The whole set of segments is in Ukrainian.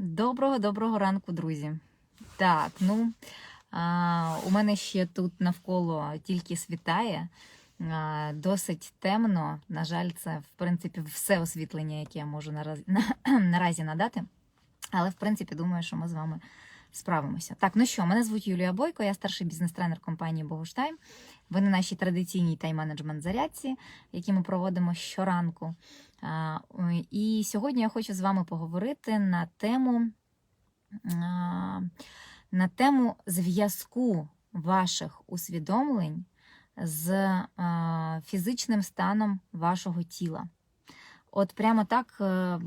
Доброго доброго ранку, друзі. Так, ну а, у мене ще тут навколо тільки світає. А, досить темно. На жаль, це в принципі все освітлення, яке я можу наразі, наразі надати. Але в принципі думаю, що ми з вами справимося. Так, ну що, мене звуть Юлія Бойко, я старший бізнес-тренер компанії Богуштайм. Ви на нашій традиційній тайм-менеджмент зарядці, які ми проводимо щоранку. І сьогодні я хочу з вами поговорити на тему, на тему зв'язку ваших усвідомлень з фізичним станом вашого тіла. От прямо так, е,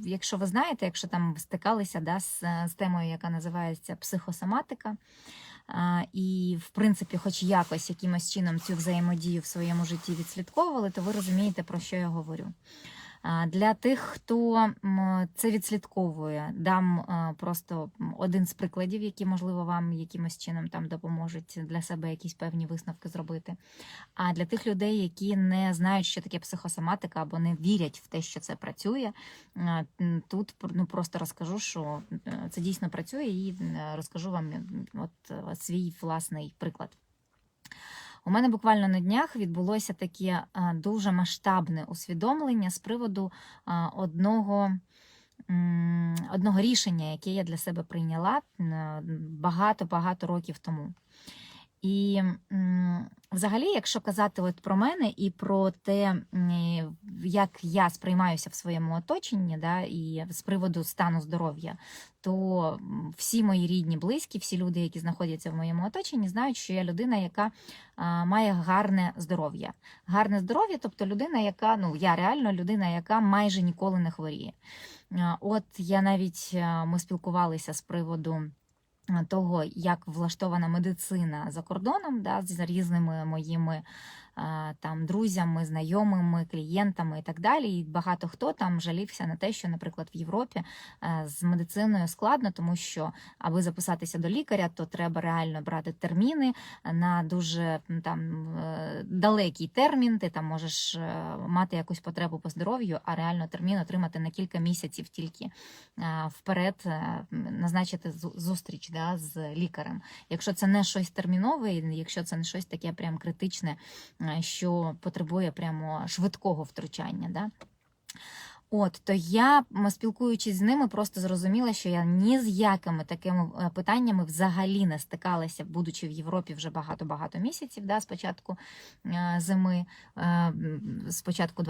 якщо ви знаєте, якщо там стикалися да, з, з темою, яка називається психосоматика, і, в принципі, хоч якось якимось чином цю взаємодію в своєму житті відслідковували, то ви розумієте, про що я говорю. Для тих, хто це відслідковує, дам е, просто один з прикладів, які, можливо, вам якимось чином там допоможуть для себе якісь певні висновки зробити. А для тих людей, які не знають, що таке психосоматика, або не вірять в те, що це працює, е, тут ну, просто розкажу, що е, це дійсно працює, і розкажу вам от, свій власний приклад. У мене буквально на днях відбулося таке дуже масштабне усвідомлення з приводу одного, одного рішення, яке я для себе прийняла багато-багато років тому. І взагалі, якщо казати от про мене і про те, як я сприймаюся в своєму оточенні, да, і з приводу стану здоров'я, то всі мої рідні, близькі, всі люди, які знаходяться в моєму оточенні, знають, що я людина, яка має гарне здоров'я. Гарне здоров'я, тобто людина, яка ну я реально людина, яка майже ніколи не хворіє. От я навіть ми спілкувалися з приводу. Того, як влаштована медицина за кордоном, да, з різними моїми там друзями, знайомими, клієнтами і так далі. І багато хто там жалівся на те, що, наприклад, в Європі з медициною складно, тому що аби записатися до лікаря, то треба реально брати терміни на дуже там е, далекий термін. Ти там можеш е, мати якусь потребу по здоров'ю, а реально термін отримати на кілька місяців тільки вперед, е, назначити зустріч да, з лікарем. Якщо це не щось термінове, якщо це не щось таке прям критичне, що потребує прямо швидкого втручання. Да? От, то я, спілкуючись з ними, просто зрозуміла, що я ні з якими такими е, питаннями взагалі не стикалася, будучи в Європі вже багато-багато місяців, да, спочатку е, зими, е, спочатку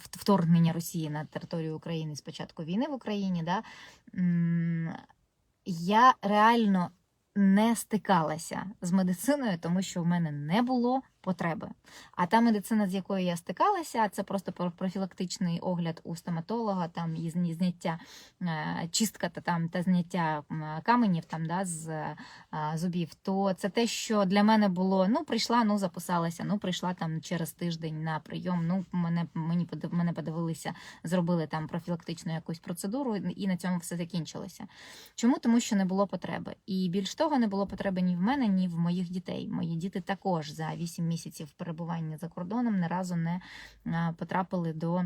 вторгнення Росії на територію України, спочатку війни в Україні. Да, я реально не стикалася з медициною, тому що в мене не було потреби. А та медицина, з якою я стикалася, це просто про- профілактичний огляд у стоматолога, там і зняття е, чистка та там та зняття каменів там да з е, зубів. То це те, що для мене було: ну прийшла, ну записалася, ну прийшла там через тиждень на прийом. Ну мене мені мене подивилися, зробили там профілактичну якусь процедуру, і на цьому все закінчилося. Чому? Тому що не було потреби. І більш того, не було потреби ні в мене, ні в моїх дітей. Мої діти також за 8 місяців перебування за кордоном не разу не потрапили до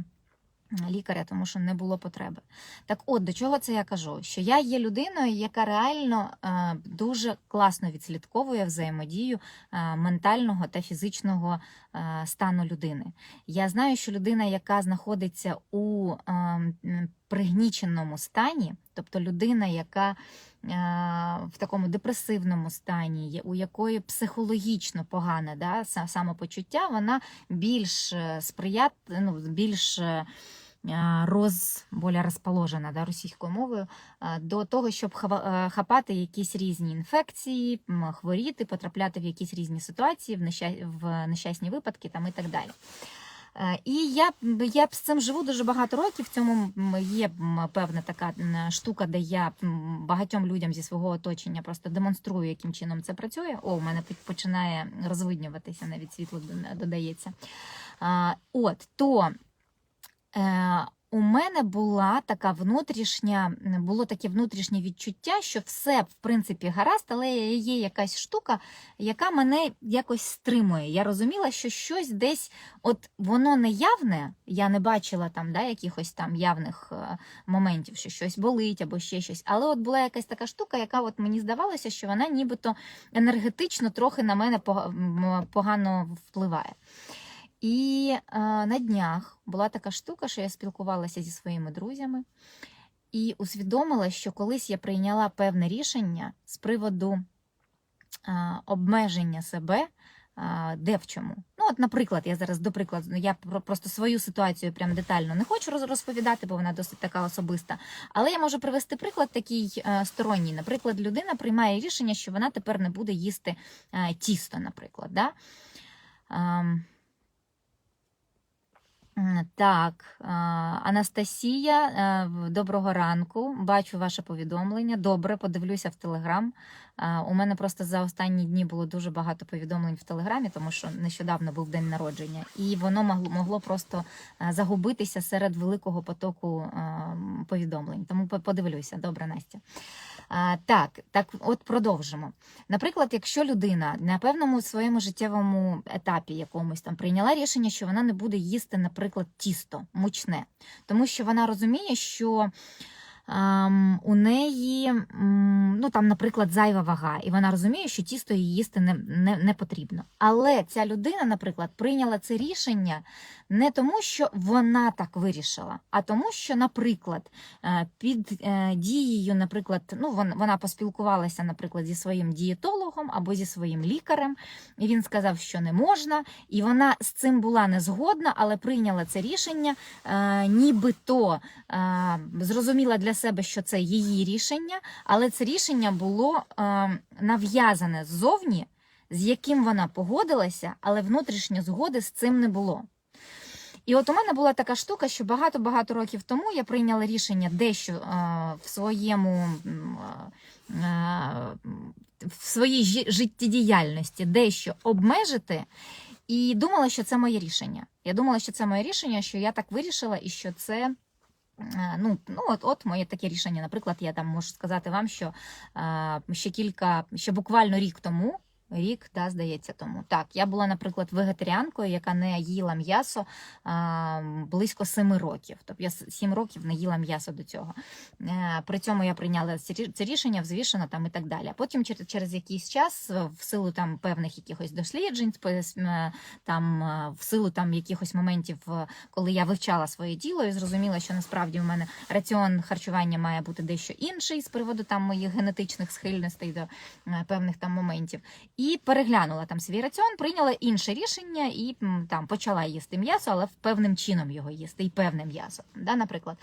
лікаря, тому що не було потреби. Так от, до чого це я кажу? Що я є людиною, яка реально е, дуже класно відслідковує взаємодію е, ментального та фізичного е, стану людини. Я знаю, що людина, яка знаходиться у пригніченому стані, тобто людина, яка в такому депресивному стані, у якої психологічно погане да, самопочуття, вона більш сприят, ну, більш роз, боля розположена да, російською мовою е, до того, щоб е, хапати якісь різні інфекції, хворіти, потрапляти в якісь різні ситуації, в, неща- в нещасні випадки там, і так далі. Е, І я, я з цим живу дуже багато років. В цьому є певна така штука, де я багатьом людям зі свого оточення просто демонструю, яким чином це працює. О, у мене починає розвиднюватися, навіть світло додається. От то. Е, у мене була така внутрішня, було таке внутрішнє відчуття, що все в принципі гаразд, але є якась штука, яка мене якось стримує. Я розуміла, що щось десь, от воно не явне, я не бачила там да, якихось там явних е, моментів, що щось болить або ще щось. Але от була якась така штука, яка от мені здавалося, що вона нібито енергетично трохи на мене погано впливає. І е, на днях була така штука, що я спілкувалася зі своїми друзями і усвідомила, що колись я прийняла певне рішення з приводу е, обмеження себе. е, Де в чому? Ну, от, наприклад, я зараз до прикладу, ну, я просто свою ситуацію прям детально не хочу розповідати, бо вона досить така особиста. Але я можу привести приклад такий е, сторонній. Наприклад, людина приймає рішення, що вона тепер не буде їсти е, тісто, наприклад. Да? М, Так, Анастасія, е, доброго ранку. Бачу ваше повідомлення. Добре, подивлюся в Телеграм. У мене просто за останні дні було дуже багато повідомлень в Телеграмі, тому що нещодавно був день народження, і воно могло, просто е, загубитися серед великого потоку е, повідомлень. Тому по- подивлюся. Добре, Настя. Так, так, от продовжимо. Наприклад, якщо людина на певному своєму життєвому етапі якомусь там прийняла рішення, що вона не буде їсти, наприклад, тісто мучне, тому що вона розуміє, що у неї, ну там, наприклад, зайва вага, і вона розуміє, що тісто їй їсти не, не, не потрібно. Але ця людина, наприклад, прийняла це рішення не тому, що вона так вирішила, а тому, що, наприклад, е, під е, дією, наприклад, ну вона поспілкувалася, наприклад, зі своїм дієтологом або зі своїм лікарем, і він сказав, що не можна, і вона з цим була не згодна, але прийняла це рішення, е, нібито зрозуміла для себе, що це її рішення, але це рішення було нав'язане ззовні, з яким вона погодилася, але внутрішньої згоди з цим не було. І от у мене була така штука, що багато-багато років тому я прийняла рішення дещо е, в своєму е, в своїй життєдіяльності дещо обмежити, і думала, що це моє рішення. Я думала, що це моє рішення, що я так вирішила, і що це. е, Ну, ну от, от моє таке рішення. Наприклад, я там можу сказати вам, що ще кілька, ще буквально рік тому, рік, да, здається, тому. Так, я була, наприклад, вегетаріанкою, яка не їла м'ясо а, близько семи років. Тобто я сім років не їла м'ясо до цього. Е, При цьому я прийняла це рішення, взвішена там і так далі. Потім через, якийсь час, е, в силу там певних якихось досліджень, там е, в силу там якихось моментів, коли я вивчала своє тіло і зрозуміла, що насправді у мене раціон харчування має бути дещо інший з приводу там моїх генетичних схильностей до певних там моментів. І переглянула там свій раціон, прийняла інше рішення і там почала їсти м'ясо, але певним чином його їсти, і певне м'ясо, да, наприклад.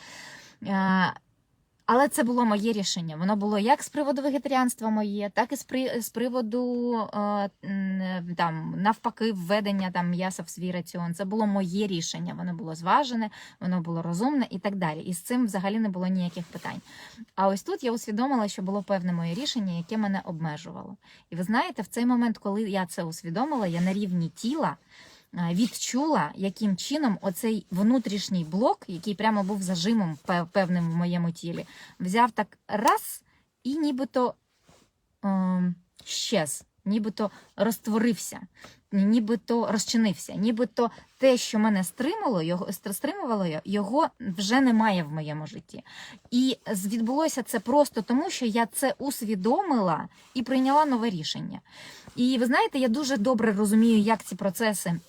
Е, Але це було моє рішення. Воно було як з приводу вегетаріанства моє, так і з, при, з приводу е, там, навпаки введення там, м'яса в свій раціон. Це було моє рішення. Воно було зважене, воно було розумне і так далі. І з цим взагалі не було ніяких питань. А ось тут я усвідомила, що було певне моє рішення, яке мене обмежувало. І ви знаєте, в цей момент, коли я це усвідомила, я на рівні тіла е, відчула, яким чином оцей внутрішній блок, який прямо був зажимом певним в моєму тілі, взяв так раз і нібито е, щез, нібито розтворився, нібито розчинився, нібито те, що мене стримало, його стримувало, його вже немає в моєму житті. І відбулося це просто тому, що я це усвідомила і прийняла нове рішення. І ви знаєте, я дуже добре розумію, як ці процеси.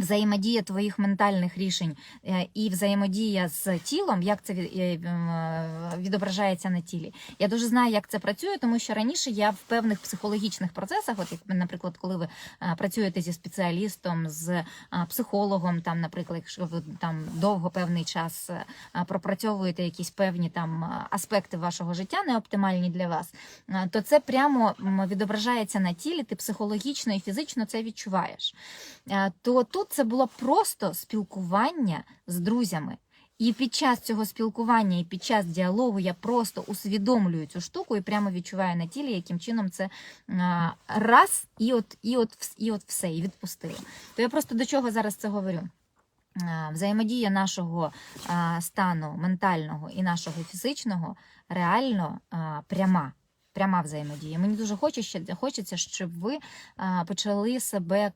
Взаємодія твоїх ментальних рішень е, і взаємодія з тілом, як це е, е, відображається на тілі. Я дуже знаю, як це працює, тому що раніше я в певних психологічних процесах, от як, наприклад, коли ви працюєте зі спеціалістом, з психологом, там, наприклад, якщо ви там довго певний час пропрацьовуєте якісь певні там аспекти вашого життя, не оптимальні для вас, то це прямо відображається на тілі, ти психологічно і фізично це відчуваєш. То тут це було просто спілкування з друзями. І під час цього спілкування і під час діалогу я просто усвідомлюю цю штуку і прямо відчуваю на тілі, яким чином це раз, і от, і от, і от все, і відпустила. То я просто до чого зараз це говорю? взаємодія нашого стану ментального і нашого фізичного реально пряма. Пряма взаємодія. Мені дуже хочеться, щоб ви почали себе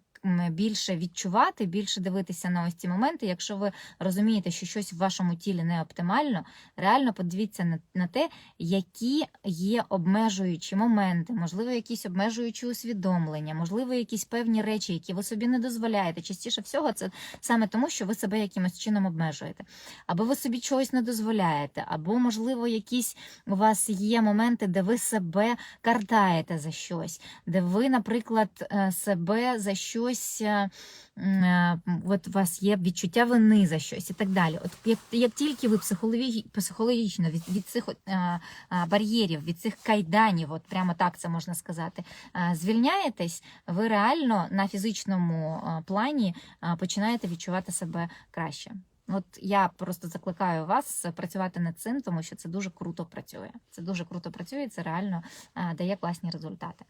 більше відчувати, більше дивитися на ось ці моменти. Якщо ви розумієте, що щось в вашому тілі не оптимально, реально подивіться на, те, які є обмежуючі моменти, можливо, якісь обмежуючі усвідомлення, можливо, якісь певні речі, які ви собі не дозволяєте. Частіше всього, це саме тому, що ви себе якимось чином обмежуєте, або ви собі чогось не дозволяєте, або, можливо, якісь у вас є моменти, де ви себе картаєте за щось, де ви, наприклад, е, себе за щось. Е, е, От у вас є відчуття вини за щось і так далі. От як, як тільки ви психологі- психологічно від, від цих е, бар'єрів, від цих кайданів, от прямо так це можна сказати, звільняєтесь, ви реально на фізичному плані починаєте відчувати себе краще. От я просто закликаю вас працювати над цим, тому що це дуже круто працює. Це дуже круто працює, це реально а, дає класні результати.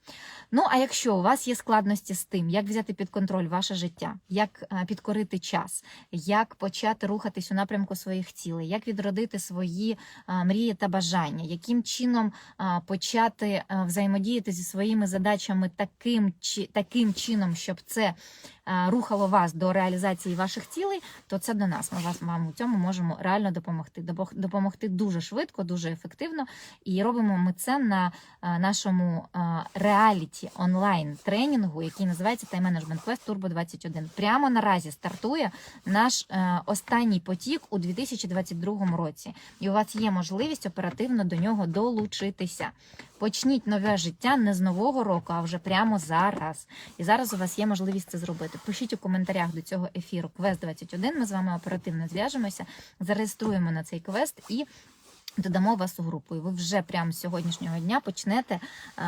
Ну а якщо у вас є складності з тим, як взяти під контроль ваше життя, як а, підкорити час, як почати рухатись у напрямку своїх цілей, як відродити свої а, мрії та бажання, яким чином почати взаємодіяти зі своїми задачами таким, таким чином, щоб це рухало вас до реалізації ваших цілей, то це до нас. Ми вас вам у цьому можемо реально допомогти. Допо- Допомогти дуже швидко, дуже ефективно. І робимо ми це на нашому реаліті онлайн тренінгу, який називається Time Management Quest Turbo 21. Прямо наразі стартує наш е, останній потік у 2022 році, і у вас є можливість оперативно до нього долучитися. Почніть нове життя не з нового року, а вже прямо зараз. І зараз у вас є можливість це зробити. Пишіть у коментарях до цього ефіру Квест 21. Ми з вами оперативно зв'яжемося, зареєструємо на цей квест і. Додамо вас у групу, і ви вже прямо з сьогоднішнього дня почнете а,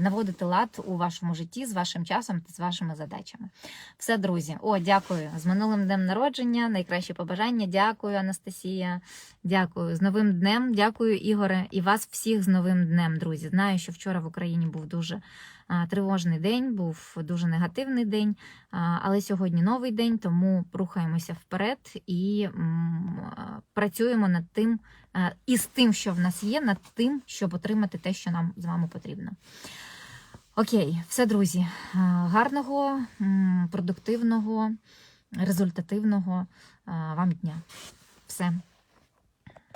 наводити лад у вашому житті з вашим часом та з вашими задачами. Все, друзі. О, дякую з минулим днем народження. Найкращі побажання. Дякую, Анастасія. Дякую з новим днем. Дякую, Ігоре, і вас всіх з новим днем, друзі. Знаю, що вчора в Україні був дуже тривожний день, був дуже негативний день. Але сьогодні новий день, тому рухаємося вперед і працюємо над тим і з тим, що в нас є, над тим, щоб отримати те, що нам з вами потрібно. Окей, все, друзі. Гарного, продуктивного, результативного вам дня. Все.